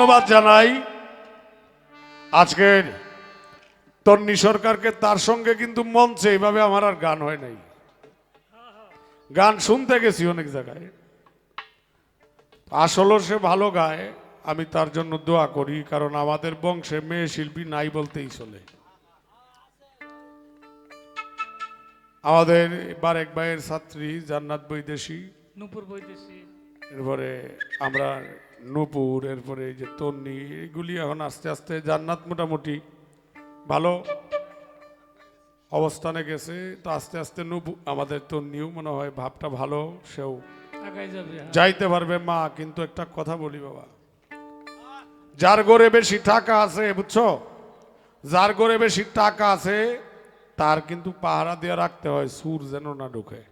ধন্যবাদ জানাই। আজকের তন্নি সরকারকে তার সঙ্গে কিন্তু মঞ্চে এইভাবে আমার আর গান হয় নাই। গান শুনতে গেছি অনেক জায়গায়। আসলে সে ভালো গায়, আমি তার জন্য দোয়া করি, কারণ আমাদের বংশে মেয়ে শিল্পী নাই বলতেই চলে। আমাদের বারেক ভাইয়ের ছাত্রী, জান্নাত বৈদেশী। নূপুর বৈদেশি। এরপরে আমরা নূপুর এরপরে এই যে তন্নি এগুলি এখন আস্তে আস্তে জান্নাত মোটামুটি ভালো অবস্থানে গেছে। তো আস্তে আস্তে নূপু আমাদের তন্নিও মনে হয় ভাবটা ভালো সেও হ্যাঁ। যাইতে পারবে মা কিন্তু একটা কথা বলি বাবা। যার ঘরে বেশি টাকা আছে বুঝছ? যার ঘরে বেশি টাকা আছে তার কিন্তু পাহারা দিয়ে রাখতে হয় সুর যেন না ঢুকে।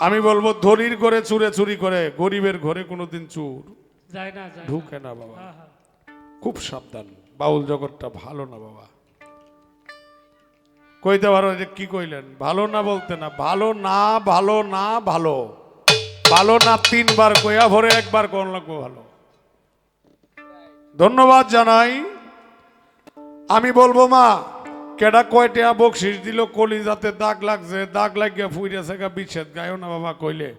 আমি বলব ধনির ঘরে চুরে চুরি করে গরিবের ঘরে কোনোদিন চুর। যায় না যায় ঢুকে না বাবা। হ্যাঁ, হ্যাঁ। খুব সাবধান বাউল জগৎটা ভালো না বাবা। কইতে পারো যে কি কইলেন? ভালো না বলতে না ভালো না ভালো না ভালো। ভালো না তিনবার কইয়া ভরে একবার কোন লাগবো ভালো। ধন্যবাদ জানাই। আমি বলব মা কেডা কয়টা বকশিস দিল কলিজাতে দাগ লাগছে দাগ লাগিয়া ফুইরেছে গা বিচ্ছেদ গায়ও না বাবা কইলে।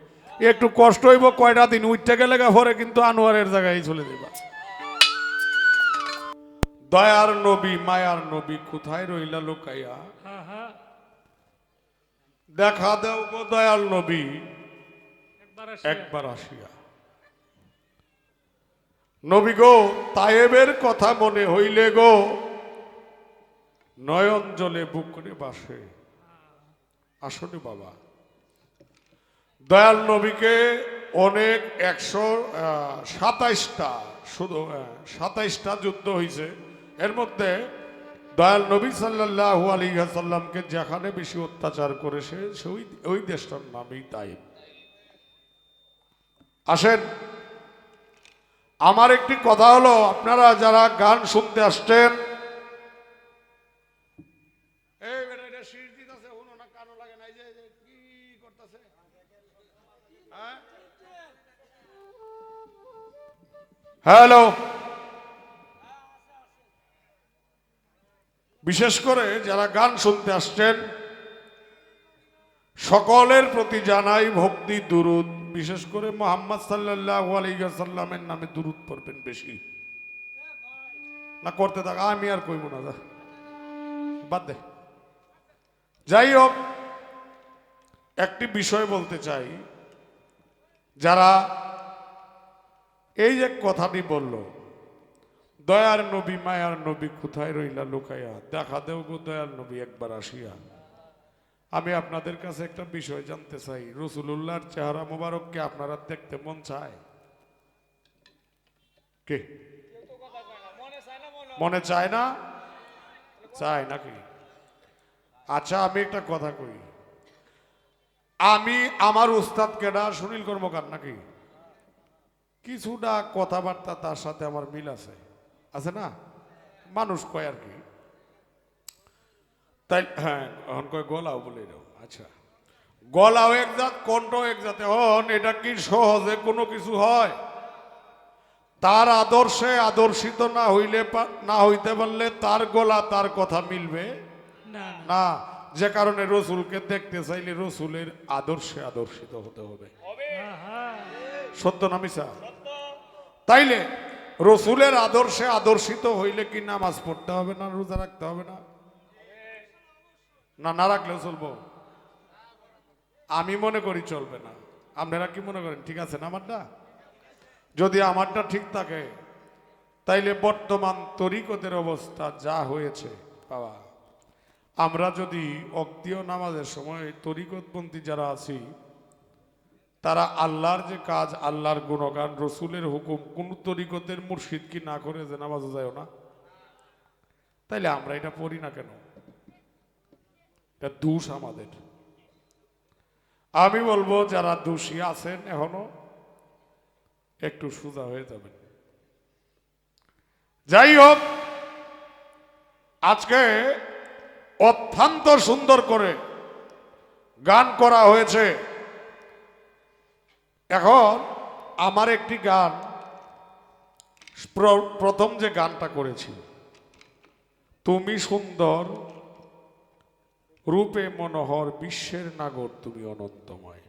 একটু কষ্ট হইব কয়টা দিন উঠতে গেলে গা ভরে কিন্তু আনোয়ারের জায়গায় চলে দিবা দয়ার নবী মায়ার নবী কোথায় রইলা লুকাইয়া? দেখা দেও গো দয়াল নবী। একবার একবার আসিয়া। নবী গো তায়েবের কথা মনে হইলে গো নয়ন জলে বুকরে বাসে। আসলে বাবা। দয়াল নবীকে অনেক একশো সাতাইশটা, শুধু সাতাইশটা যুদ্ধ হয়েছে এর মধ্যে দয়াল নবী সাল্লাহ আলী সাল্লামকে যেখানে বেশি অত্যাচার করেছে সে ওই ওই দেশটার নামই তাই। আসেন, আমার একটি কথা হলো, আপনারা যারা গান শুনতে আসছেন হ্যালো। বিশেষ করে যারা গান শুনতে আসছেন, সকলের প্রতি জানাই ভক্তি, দুরুদ। বিশেষ করে মোহাম্মদ সাল্লাহ আলাইসাল্লামের নামে দুরুদ পড়বেন বেশি। না, করতে থাক, আমি আর কইব না। বাদ দে। যাই হোক, একটি বিষয় বলতে চাই। যারা এই যে কথাটি বলল, দয়ার নবী, মায়ার নবী কোথায় রইলা লুকাইয়া? দেখা দেও গো দয়ার নবী একবার আসিয়া। আমি আপনাদের কাছে একটা বিষয় জানতে চাই। রসুলুল্লাহর চেহারা মোবারককে আপনারা দেখতে মন চায়? কে? মনে চায় না? চায় নাকি? আচ্ছা আমি একটা কথা কই। আমি আমার উস্তাদ কেডা সুনীল কর্মকার নাকি? কিছুটা কথাবার্তা তার সাথে আমার মিল আছে। আছে না? মানুষ কয় আর কি। তাই হ্যাঁ এখন কয় গলাও বলে দাও। আচ্ছা। গলাও এক জাত কণ্ঠ এক জাতে। হন এটা কি সহজে কোনো কিছু হয়? তার আদর্শে আদর্শিত না হইলে না হইতে পারলে তার গলা তার কথা মিলবে? না। যে কারণে রসুলকে দেখতে চাইলে রসুলের আদর্শে আদর্শিত হতে হবে। সত্য না মিশা তাইলে রসুলের আদর্শে আদর্শিত হইলে কি নামাজ পড়তে হবে না রোজা রাখতে হবে না? না না রাখলেও চলবো। আমি মনে করি চলবে না। আপনারা কি মনে করেন, ঠিক আছে না আমারটা? যদি আমারটা ঠিক থাকে, তাইলে বর্তমান তরিকতের অবস্থা যা হয়েছে, বাবা। আমরা যদি অক্তীয় নামাজের সময় তরিকতপন্থী যারা আছি তারা আল্লাহর যে কাজ, আল্লাহর গুণগান, রসুলের হুকুম, কোন তরিকতের মুর্শিদ কি না করে যে নামাজে যায় না? তাইলে আমরা এটা পড়ি না কেন? এটা দোষ আমাদের। আমি বলব, যারা দোষী আছেন এখনও, একটু সোজা হয়ে যাবেন। যাই হোক, আজকে অত্যন্ত সুন্দর করে গান করা হয়েছে। এখন আমার একটি গান প্র- প্রথম যে গানটা করেছি তুমি সুন্দর রূপে মনোহর বিশ্বের নাগর তুমি অনন্তময়।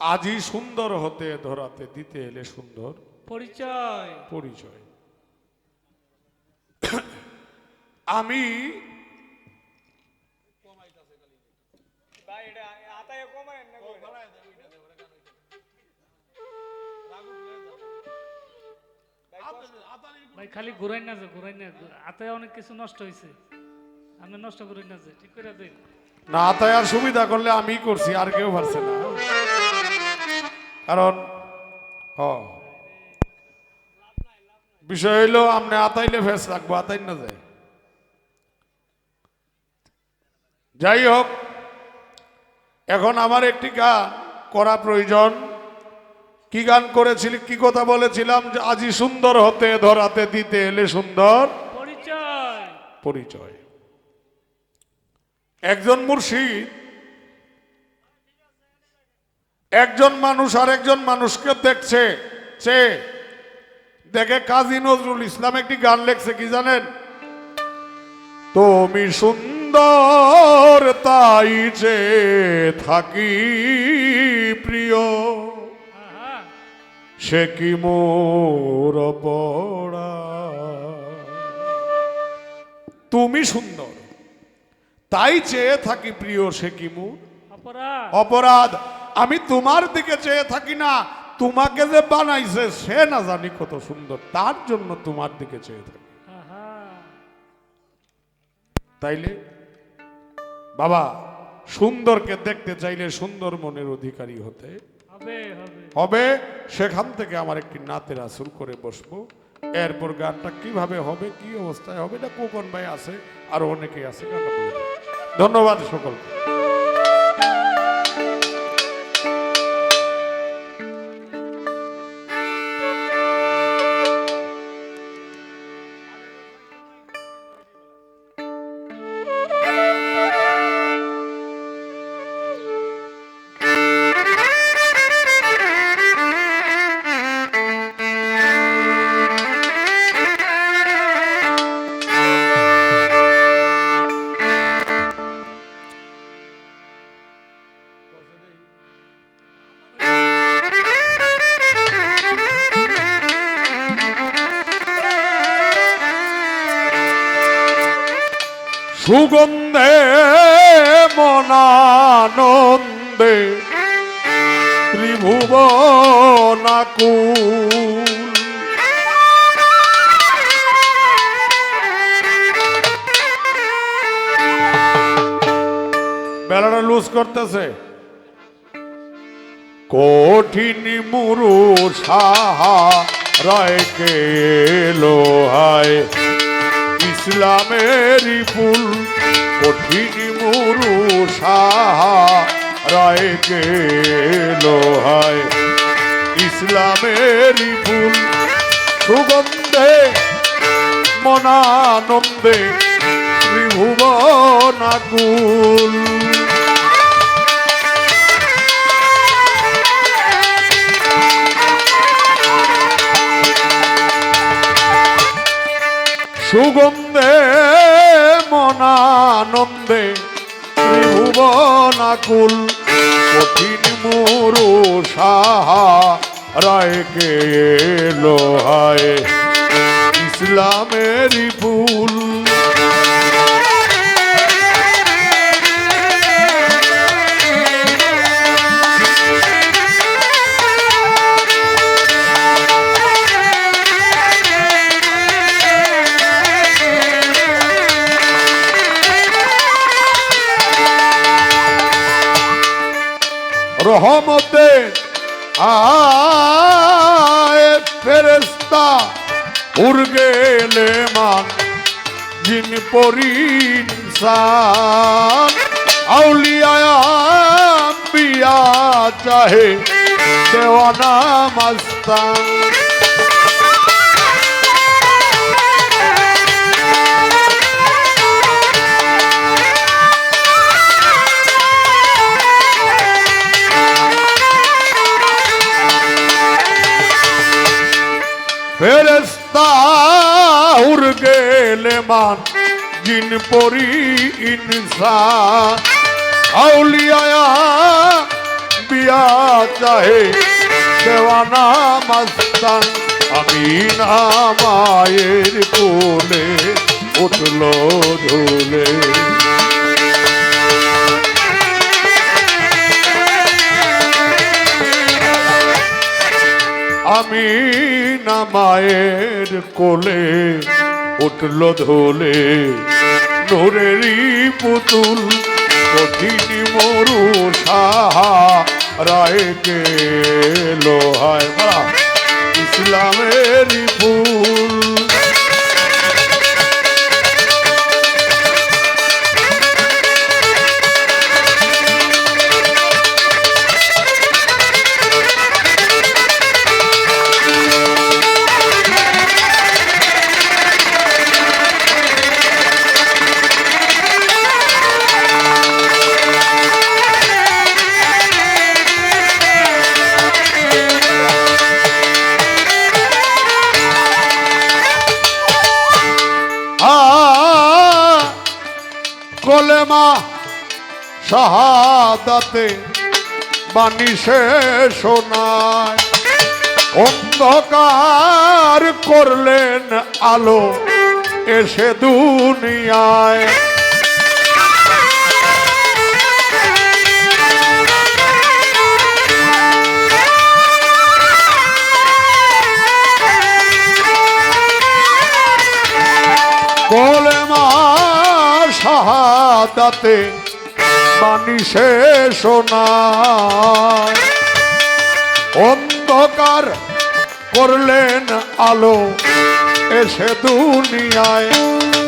আজই সুন্দর হতে ধরাতে দিতে এলে সুন্দর। পরিচয়। পরিচয়। আমি ভাই খালি ঘুরাই না যে ঘুরাই না হাতে অনেক কিছু নষ্ট হয়েছে আপনি নষ্ট করেন না যে ঠিক করে দিন না তাই আর সুবিধা করলে আমি করছি, আর কেউ পারছে না। কারণ, হ। বিষয় হইল আপনি আতাইলে ফেস রাখব আতাই না যায় যাই হোক, এখন আমার একটি গান করা প্রয়োজন। কি গান করেছিল? কি কথা বলেছিলাম? যে আজি সুন্দর হতে ধরাতে দিতে এলে সুন্দর? পরিচয়। পরিচয়। একজন মুর্শিদ একজন মানুষ আর একজন মানুষকে দেখছে সে দেখে কাজী নজরুল ইসলাম একটি গান লেখছে কি জানেন? তুমি সুন্দর তাই যে থাকি প্রিয়। সে কি মোর পড়া? তুমি সুন্দর তাই চেয়ে থাকি প্রিয় সে কি মোর? অপরাধ। অপরাধ। আমি তোমার দিকে চেয়ে থাকি না তোমাকে যে বানাইছে সে না জানি কত সুন্দর তার জন্য তোমার দিকে চেয়ে থাকি। তাইলে বাবা সুন্দরকে দেখতে চাইলে সুন্দর মনের অধিকারী হতে হবে সেখান থেকে আমার একটি নাতের রাসুল করে বসবো। এরপর গানটা কীভাবে হবে, কি অবস্থায় হবে, এটা কোকন ভাই আছে, আর অনেকেই আছে ধন্যবাদ সকলকে। সুগন্ধে মনানন্দে ত্রিভুবনাকুল। বেলাটা লুজ করতেছে। কঠিন মুরু সাহা রায়কে লোহায় ইসলামেরই ফুল কঠিন মুরু সাহা রায়কে লোহায়। ইসলামের ফুল সুগন্ধে মনানন্দে ত্রিভুবনাকুল। সুগন্ধে মনানন্দে ত্রিভুবনাকুল কঠিন মুরু সাহা রায়কে রহমতে আয় ফেরেস্তা উর্গেলে মান জিন পরিনসান আউলিয়া বিয়া চাহে দেওয়ানা মস্তান। ফেরেস্তা উর গেলে মান, জিন পরি ইনসান। আউলিয়া বিয়া চাহে দেওয়ানা মাস্তান আমি না মায়ের কোলে উঠল ধুলে আমি না মায়ের কোলে উঠল ধোলে। নোরেরই পুতুল, কঠিন মরু সাহা রায় কে লোহায়। মারা ইসলামের ফুল। কলেমা শাহাদাতে বাণী শেষ শোনায়। অন্ধকার করলেন আলো এসে দুনিয়ায়। কলেমা শাহাদাতে বাণী শেষ অন্ধকার করলেন আলো, এসে দুনিয়ায়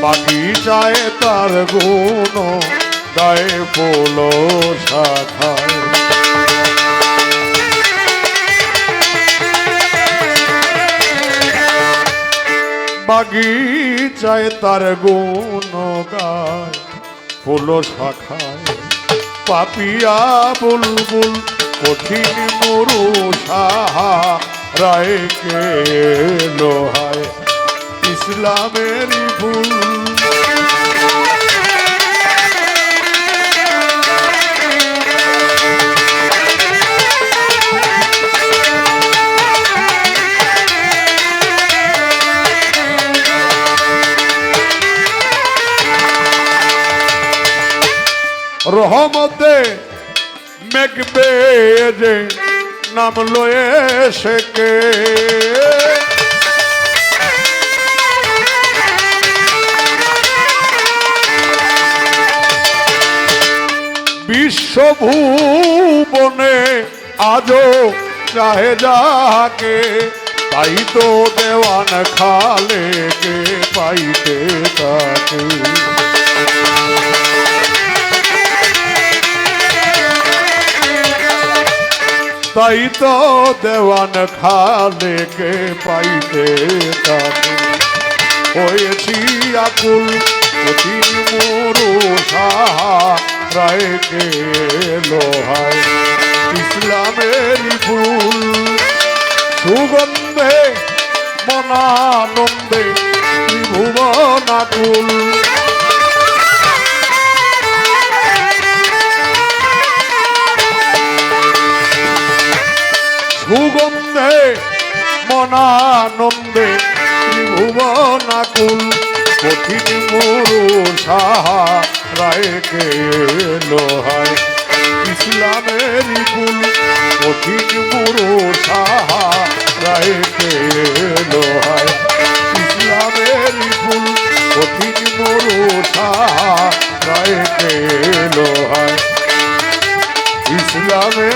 বাগিচায় তার গুণ, গায়ে পোলো শাখায় বাগিচায় তার গুণ গায়। ফুল শাখায়। পাপিয়া বুলবুল কঠিন মরু সাহা রায় কে লোহায় ইসলামের ফুল রহমতে মেঘবে যে নাম লয়ে শেকে বিশ্বভুবনে আজও চাহে যাকে তাই তো দেওয়ান খালে কে পাইতে তাকে। তাই তো দেওয়ান খালে কে পাইতে হয়েছি আকুল কঠিন মরু সাহা রায় কে লোহায়। ইসলামের ফুল সুগন্ধে, মনানন্দে ত্রিভুবন আকুল সুগন্ধে মনানন্দে ত্রিভুবনাকুল কঠিন মরু সাহা রায়কে লোহায়। ইসলামের কুল কঠিন মরু সাহা রায়কে লোহায়। ইসলামের ফুল কঠিন মরু সাহা রায়কে লোহায়। ইসলামের